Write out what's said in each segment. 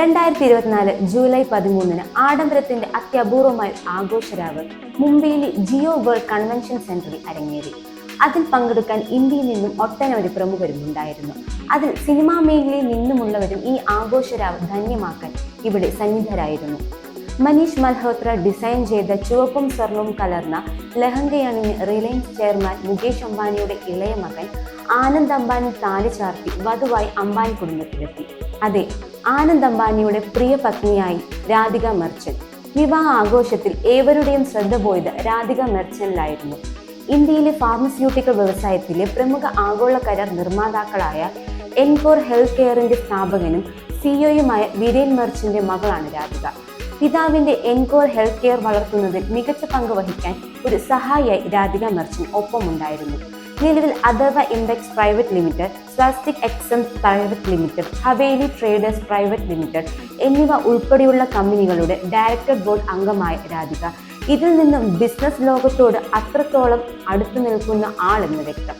രണ്ടായിരത്തി ഇരുപത്തിനാല് ജൂലൈ പതിമൂന്നിന് ആഡംബരത്തിന്റെ അത്യപൂർവമായ ആഘോഷരാവ് മുംബൈയിലെ ജിയോ വേൾഡ് കൺവെൻഷൻ സെന്ററിൽ അരങ്ങേറി. അതിൽ പങ്കെടുക്കാൻ ഇന്ത്യയിൽ നിന്നും ഒട്ടനവധി പ്രമുഖരും ഉണ്ടായിരുന്നു. അതിൽ സിനിമാ മേഖലയിൽ നിന്നുമുള്ളവരും ഈ ആഘോഷരാവ് ധന്യമാക്കാൻ ഇവിടെ സന്നിധരായിരുന്നു. മനീഷ് മൽഹോത്ര ഡിസൈൻ ചെയ്ത ചുവപ്പും സ്വർണവും കലർന്ന ലഹങ്കയണിഞ്ഞ് റിലയൻസ് ചെയർമാൻ മുകേഷ് അംബാനിയുടെ ഇളയ മകൻ ആനന്ദ് അംബാനി താലി ചാർത്തി വധുവായി അംബാനി കുടുംബത്തിലെത്തി. അതെ ആനന്ദ് അംബാനിയുടെ പ്രിയ പത്നിയായി രാധിക മെർച്ചന്റ്. വിവാഹ ആഘോഷത്തിൽ ഏവരുടെയും ശ്രദ്ധ പോയത് രാധിക മെർച്ചന്റിലായിരുന്നു. ഇന്ത്യയിലെ ഫാർമസ്യൂട്ടിക്കൽ വ്യവസായത്തിലെ പ്രമുഖ ആഗോള കരാർ നിർമ്മാതാക്കളായ എൻകോർ ഹെൽത്ത് കെയറിന്റെ സ്ഥാപകനും സിഇഒയുമായ വിരേൻ മെർച്ചന്റെ മകളാണ് രാധിക. പിതാവിന്റെ എൻകോർ ഹെൽത്ത് കെയർ വളർത്തുന്നതിൽ മികച്ച പങ്ക് വഹിക്കാൻ ഒരു സഹായിയായി രാധിക മെർച്ചൻ ഒപ്പമുണ്ടായിരുന്നു. നിലവിൽ Atharva Index Private Limited Swastik Exim Private Limited Haveli Traders Private Limited എന്നിവ ഉൾപ്പെടെയുള്ള കമ്പനികളുടെ ഡയറക്ടർ ബോർഡ് അംഗമായ രാധിക. ഇതിൽ നിന്നും ബിസിനസ് ലോകത്തോട് അത്രത്തോളം അടുത്തു നിൽക്കുന്ന ആളെന്ന് വ്യക്തം.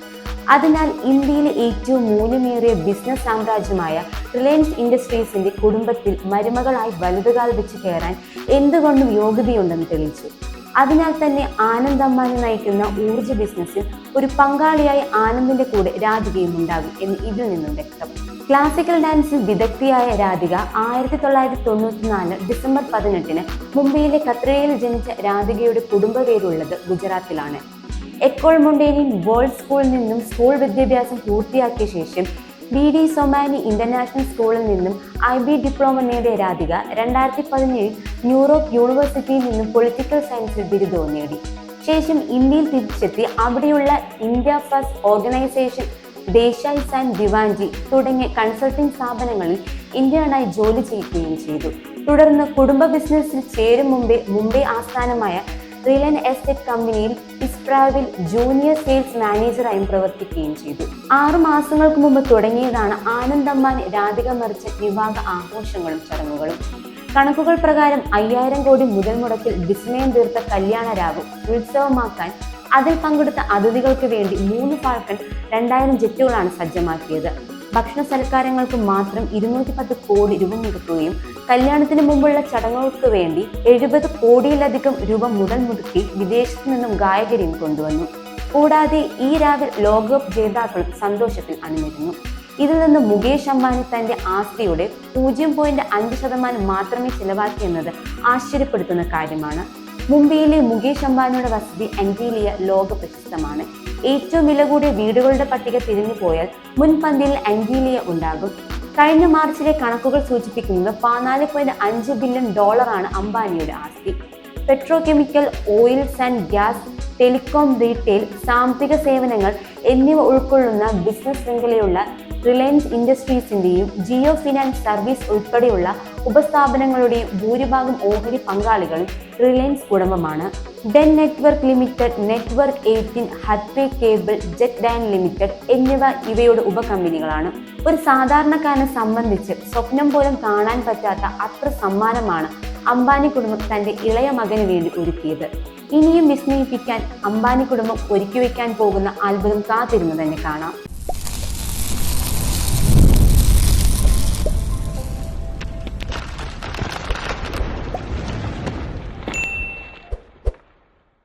അതിനാൽ ഇന്ത്യയിലെ ഏറ്റവും മൂല്യമേറിയ ബിസിനസ് സാമ്രാജ്യമായ റിലയൻസ് ഇൻഡസ്ട്രീസിന്റെ കുടുംബത്തിൽ മരുമകളായി വലുതുകാൽ വെച്ച് കയറാൻ എന്തുകൊണ്ടും യോഗ്യതയുണ്ടെന്ന് തെളിയിച്ചു. അതിനാൽ തന്നെ ആനന്ദ് നയിക്കുന്ന ഊർജ ബിസിനസ്സിൽ ഒരു പങ്കാളിയായി ആനന്ദിന്റെ കൂടെ രാധികയും ഉണ്ടാകും എന്ന് ഇതിൽ നിന്നും വ്യക്തം. ക്ലാസിക്കൽ ഡാൻസിൽ വിദഗ്ധിയായ രാധിക ആയിരത്തി തൊള്ളായിരത്തി തൊണ്ണൂറ്റി നാല് ഡിസംബർ പതിനെട്ടിന് മുംബൈയിലെ കത്രയിൽ ജനിച്ച രാധികയുടെ കുടുംബ പേരുള്ളത് ഗുജറാത്തിലാണ്. എക്കോൾ മുണ്ടേനിൻ വേൾഡ് സ്കൂളിൽ നിന്നും സ്കൂൾ വിദ്യാഭ്യാസം പൂർത്തിയാക്കിയ ശേഷം ബി ഡി സൊമാനി ഇന്റർനാഷണൽ സ്കൂളിൽ നിന്നും ഐ ബി ഡിപ്ലോമ നേടിയ രാധിക രണ്ടായിരത്തി പതിനേഴിൽ ന്യൂറോപ്പ് യൂണിവേഴ്സിറ്റിയിൽ നിന്നും പൊളിറ്റിക്കൽ സയൻസിൽ ബിരുദവും നേടി. ശേഷം ഇന്ത്യയിൽ തിരിച്ചെത്തി അവിടെയുള്ള ഇന്ത്യ ഫസ്റ്റ് ഓർഗനൈസേഷൻ ദേശായ് സാൻ ദിവാൻജി തുടങ്ങിയ കൺസൾട്ടിംഗ് സ്ഥാപനങ്ങളിൽ ഇന്ത്യനായി ജോലി ചെയ്യുകയും ചെയ്തു. തുടർന്ന് കുടുംബ ബിസിനസ്സിൽ ചേരും മുമ്പേ മുംബൈ ആസ്ഥാനമായ റിലയൻ എസ്റ്റേറ്റ് കമ്പനിയിൽ ഇസ്പ്രാവിൽ ജൂനിയർ സെയിൽസ് മാനേജറായും പ്രവർത്തിക്കുകയും ചെയ്തു. ആറു മാസങ്ങൾക്ക് മുമ്പ് തുടങ്ങിയതാണ് ആനന്ദമ്മാൻ രാധിക മറിച്ച വിവാഹ ആഘോഷങ്ങളും ചടങ്ങുകളും. കണക്കുകൾ പ്രകാരം അയ്യായിരം കോടി മുതൽ മുടക്കിൽ വിസ്മയം തീർത്ത കല്യാണ രാഗം ഉത്സവമാക്കാൻ അതിൽ പങ്കെടുത്ത അതിഥികൾക്ക് വേണ്ടി മൂന്ന് പാർക്കൻ രണ്ടായിരം ജെറ്റുകളാണ് സജ്ജമാക്കിയത്. ഭക്ഷണ സൽക്കാരങ്ങൾക്ക് മാത്രം ഇരുന്നൂറ്റി പത്ത് കോടി രൂപ മുടക്കുകയും കല്യാണത്തിന് മുമ്പുള്ള ചടങ്ങുകൾക്ക് വേണ്ടി എഴുപത് കോടിയിലധികം രൂപ മുതൽ മുടക്കി വിദേശത്തു നിന്നും ഗായകരെയും കൊണ്ടുവന്നു. കൂടാതെ ഈ രാവിൽ ലോകകപ്പ് ജേതാക്കളും സന്തോഷത്തിൽ അണിനിരുന്നു. ഇതിൽ നിന്ന് മുകേഷ് അംബാനി തന്റെ ആസ്തിയുടെ പൂജ്യം പോയിന്റ് അഞ്ച് ശതമാനം മാത്രമേ ചിലവാക്കിയെന്നത് ആശ്ചര്യപ്പെടുത്തുന്ന കാര്യമാണ്. മുംബൈയിലെ മുകേഷ് അംബാനിയുടെ വസതി അന്റീലിയ ലോക പ്രശസ്തമാണ്. ഏറ്റവും വില കൂടിയ വീടുകളുടെ പട്ടിക തിരിഞ്ഞു പോയാൽ മുൻപന്തിയിൽ അഞ്ചീലിയ ഉണ്ടാകും. കഴിഞ്ഞ മാർച്ചിലെ കണക്കുകൾ സൂചിപ്പിക്കുന്നത് പതിനാല് പോയിന്റ് അഞ്ച് ബില്യൺ ഡോളറാണ് അംബാനിയുടെ ആസ്തി. Petrochemical oils and gas telecom retail സാമ്പത്തിക സേവനങ്ങൾ എന്നിവ ഉൾക്കൊള്ളുന്ന ബിസിനസ് ശൃംഖലയുള്ള റിലയൻസ് ഇൻഡസ്ട്രീസിന്റെയും ജിയോ ഫിനാൻസ് സർവീസ് ഉൾപ്പെടെയുള്ള ഉപസ്ഥാപനങ്ങളുടെയും ഭൂരിഭാഗം ഓഹരി പങ്കാളികളും റിലയൻസ് കുടുംബമാണ്. Den network limited network eighteen Hathway cable jet ഡാൻ ലിമിറ്റഡ് എന്നിവ ഇവയുടെ ഉപകമ്പനികളാണ്. ഒരു സാധാരണക്കാരനെ സംബന്ധിച്ച് സ്വപ്നം പോലും കാണാൻ പറ്റാത്ത അത്ര സമ്മാനമാണ് അംബാനി കുടുംബം തന്റെ ഇളയ മകന് വേണ്ടി ഒരുക്കിയത്. ഇനിയും വിസ്മയിപ്പിക്കാൻ അംബാനി കുടുംബം ഒരുക്കി വയ്ക്കാൻ പോകുന്ന അത്ഭുതം കാത്തിരുന്ന് തന്നെ കാണാം.